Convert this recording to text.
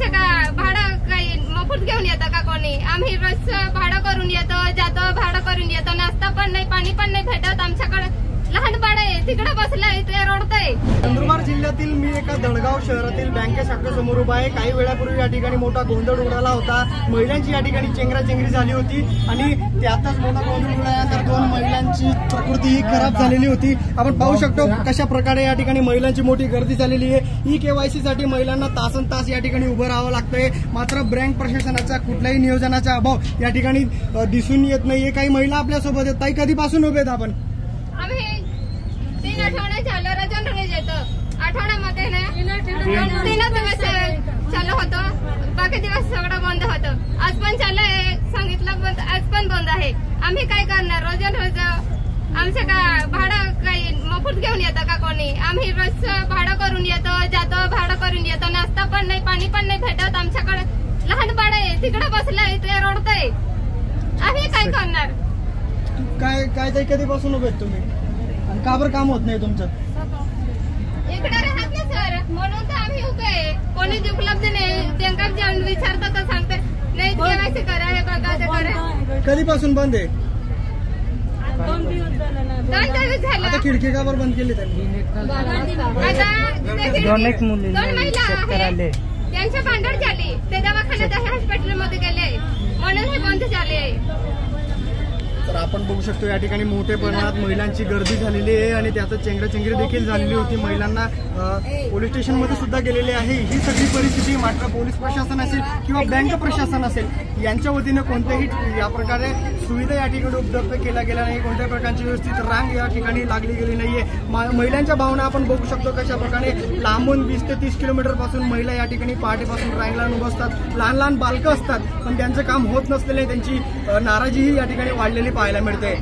आमच्या का भाडं काही मोफत घेऊन येतं का कोणी? आम्ही रोज भाडं करून येतो जातो भाडं करून येतो. नाश्ता पण नाही पाणी पण नाही भेटत आमच्याकडे. लहान बाळ तिकडे बसलंय ते रडतंय. नंदुरबार जिल्ह्यातील मी एका दडगाव शहरातील बँके शाखेसमोर उभा आहे. काही वेळापूर्वी या ठिकाणी मोठा गोंधळ उडाला होता. महिलांची या ठिकाणी चेंगराचेंगरी झाली होती आणि त्यातच मोठा गोंधळ उडाल्यानंतर दोन महिलांची प्रकृती ही खराब झालेली होती. आपण पाहू शकतो कशा प्रकारे या ठिकाणी महिलांची मोठी गर्दी झालेली आहे. ई केवायसी साठी महिलांना तासन तास या ठिकाणी उभं राहावं लागतंय. मात्र बँक प्रशासनाचा कुठल्याही नियोजनाचा अभाव या ठिकाणी दिसून येत नाहीये. काही महिला आपल्यासोबत आहेत. ताई कधीपासून उभे आहेत आपण? आम्ही तीन आठवडे झालं रजन रमेश येतं आठवड्यामध्ये ना तीनच दिवस चालू होतं. बाकी दिवस सगळं बंद होतं. आज पण चालू आहे सांगितलं बंद आज पण बंद आहे. आम्ही काय करणार? रोजन रोज आमचं का भाडं काही मोफत घेऊन येतं का कोणी? आम्ही रोज भाडं करून येतो जातो भाडं करून येतो. नाश्ता पण नाही पाणी पण नाही भेटत. आमच्याकडे लहान बाळ आहे तिकडे बसलंय ते रडतंय. आम्ही काय करणार? काय काय कधीपासून उभे तुम्ही? आणि का बरं काम होत नाही तुमचं? इकडे राहत ना सर. म्हणून तर आम्ही उभे आहे. कोणीच उपलब्ध नाही त्यांना जाऊन विचारतात तर सांगते. नाही केवायसी करा हे बघा ते करा. कधीपासून बंद आहे? दोन दिवस झालं आता खिडकी का बरं बंद केली त्यांनी? आता खिडकी- दोन महिला. आहेत. त्यांच्या भांडण झाली. ते दवाखान्यात हॉस्पिटलमध्ये गेले म्हणून हे बंद झाले आहे तर आपण बघू शकतो या ठिकाणी मोठ्या प्रमाणात महिलांची गर्दी झालेली आहे आणि त्याचं चेंगराचेंगरी देखील झालेली होती. महिलांना पोलीस स्टेशनमध्ये सुद्धा गेलेली आहे. ही सगळी परिस्थिती मात्र पोलीस प्रशासन असेल किंवा बँक प्रशासन असेल यांच्या वतीनं कोणत्याही या प्रकारे सुविधा या ठिकाणी उपलब्ध केल्या गेल्या नाही. कोणत्या प्रकारची व्यवस्थित रांग या ठिकाणी लागली गेली नाहीये. मा- महिलांच्या भावना आपण बघू शकतो कशा प्रकारे लांबून वीस ते तीस किलोमीटरपासून महिला या ठिकाणी पहाटेपासून रांगला उभं असतात लहान लहान बालकं असतात पण त्यांचं काम होत नसलेले त्यांची नाराजीही या ठिकाणी वाढलेली पाहायला मिळते.